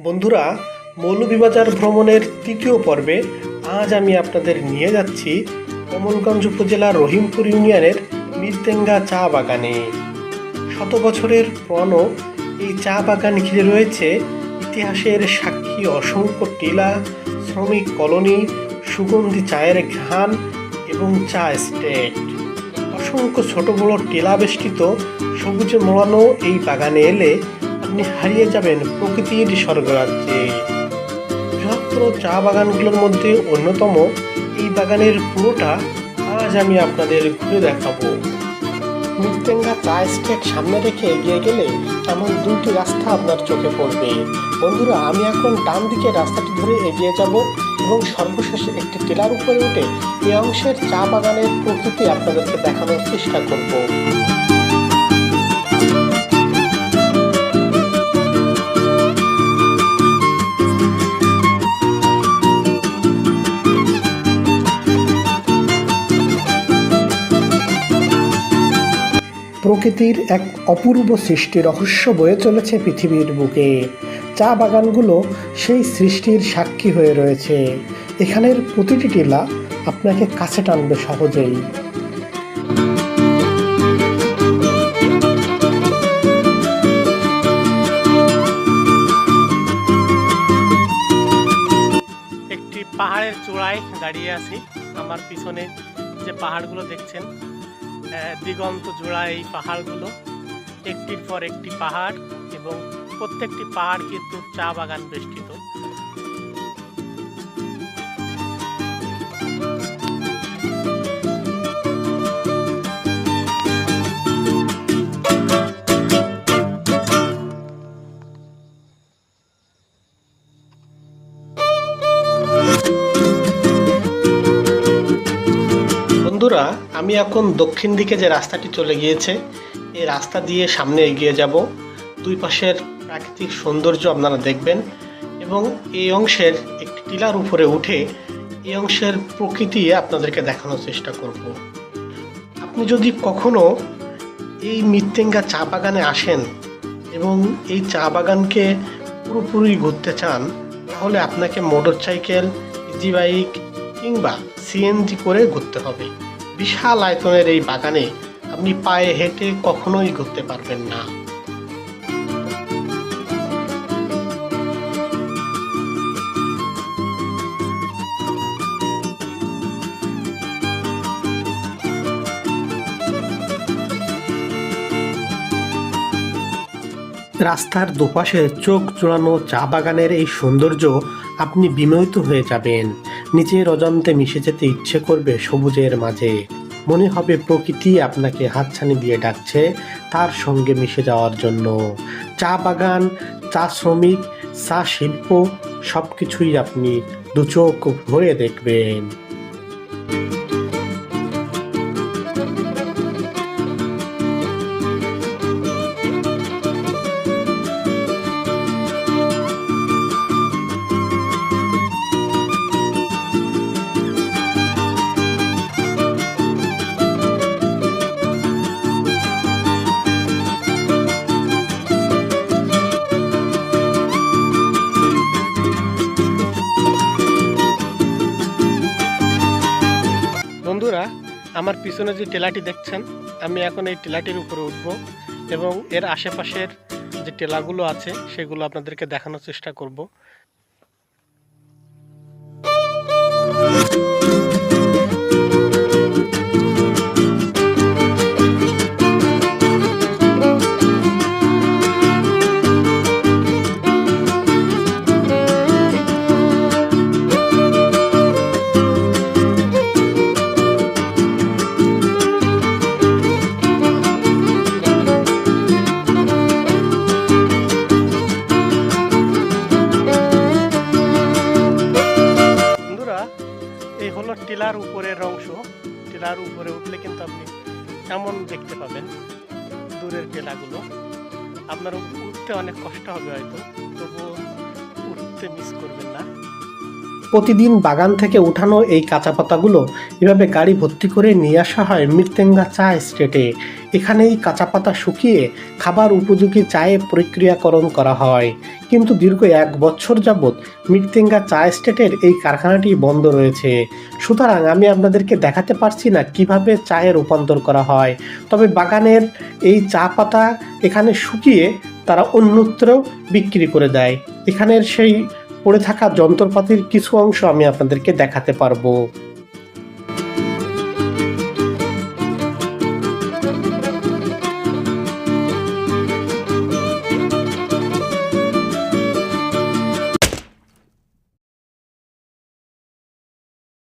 বন্ধুরা, মৌলভীবাজার ভ্রমণের তৃতীয় পর্বে আজ আমি আপনাদের নিয়ে যাচ্ছি কমলগঞ্জ উপজেলার রহিমপুর ইউনিয়নের মিরতেঙ্গা চা বাগানে। শত বছরের পুরনো এই চা বাগান ঘিরে রয়েছে ইতিহাসের সাক্ষী অসংখ্য টিলা, শ্রমিক কলোনি, সুগন্ধি চায়ের ঘ্রাণ এবং চা স্টেট। অসংখ্য ছোট বড় টিলা বেষ্টিত সবুজে মোড়ানো এই বাগানে এলে আপনি হারিয়ে যাবেন প্রকৃতির স্বর্গরাজ্যে। বৃহত্তর চা বাগানগুলোর মধ্যে অন্যতম এই বাগানের পুরোটা আজ আমি আপনাদের ঘুরে দেখাবো। মৃত্যঙ্গা চা স্টেট সামনে রেখে এগিয়ে গেলে এমন দুটি রাস্তা আপনার চোখে পড়বে। বন্ধুরা, আমি এখন ডান দিকে রাস্তাটি ধরে এগিয়ে যাব এবং সর্বশেষে একটি টেলার উপরে উঠে এই অংশের চা বাগানের প্রকৃতি আপনাদেরকে দেখানোর চেষ্টা করব। প্রকৃতির এক অপূর্ব সৃষ্টি রহস্য বয়ে চলেছে পৃথিবীর বুকে। চা বাগানগুলো সেই সৃষ্টির সাক্ষী হয়ে রয়েছে। এখানের প্রতিটি টিলা আপনাকে কাছে টানবে সহজেই। একটি পাহাড়ের চূড়ায় দাঁড়িয়ে আছি। আমার পিছনে যে পাহাড়গুলো দেখছেন দিগন্ত জোড়া এই পাহাড়গুলো। একটির পর একটি পাহাড় এবং প্রত্যেকটি পাহাড় কিন্তু চা বাগান বেষ্টিত। বন্ধুরা, আমি এখন দক্ষিণ দিকে যে রাস্তাটি চলে গিয়েছে, এই রাস্তা দিয়ে সামনে এগিয়ে যাব। দুই পাশের প্রাকৃতিক সৌন্দর্য আপনারা দেখবেন এবং এই অংশের একটি টিলার উপরে উঠে এই অংশের প্রকৃতি আপনাদেরকে দেখানোর চেষ্টা করব। আপনি যদি কখনো এই মৃত্যেঙ্গা চা বাগানে আসেন এবং এই চা বাগানকে পুরোপুরি ঘুরতে চান, তাহলে আপনাকে মোটর সাইকেল ইজি বাইক কিংবা সিএনজি করে ঘুরতে হবে। বিশাল আয়তনের এই বাগানে আপনি পায়ে হেঁটে কখনোই ঘুরতে পারবেন না। রাস্তার দুপাশে চোখ জোড়ানো চা বাগানের এই সৌন্দর্য আপনি বিমোহিত হয়ে যাবেন। নিজের অজান্তে মিশে যেতে ইচ্ছে করবে সবুজের মাঝে। মনে হবে প্রকৃতি আপনাকে হাতছানি দিয়ে ডাকছে তার সঙ্গে মিশে যাওয়ার জন্য। চা বাগান, চা শ্রমিক, চা শিল্প সব কিছুই আপনি দুচোখ ভরে দেখবেন। বন্ধুরা, আমার পিছনে যে টেলাটি দেখছেন, আমি এখন এই টেলাটির উপরে উঠব এবং এর আশেপাশের যে টেলাগুলো আছে, সেগুলো আপনাদেরকে দেখানোর চেষ্টা করব। টিলার উপরের অংশ, টিলার উপরে উঠলে কিন্তু আপনি এমন দেখতে পাবেন দূরের টিলাগুলো। আপনার উঠতে অনেক কষ্ট হবে হয়তো, তবুও উঠতে মিস করবেন না। প্রতিদিন বাগান থেকে উঠানো এই কাঁচা পাতাগুলো এভাবে গাড়ি ভর্তি করে নিয়ে আসা হয় মৃত্যেঙ্গা চা স্টেটে। এখানে এই কাঁচা পাতা শুকিয়ে খাবার উপযোগী চায়ে প্রক্রিয়াকরণ করা হয়। কিন্তু দীর্ঘ এক বছর যাবৎ মিরতেঙ্গা চা স্টেটের এই কারখানাটি বন্ধ রয়েছে। সুতরাং আমি আপনাদেরকে দেখাতে পারছি না কীভাবে চায়ে রূপান্তর করা হয়। তবে বাগানের এই চা পাতা এখানে শুকিয়ে তারা অন্যত্র বিক্রি করে দেয়। এখানের সেই পড়ে থাকা যন্ত্রপাতির কিছু অংশ আমি আপনাদেরকে দেখাতে পারব।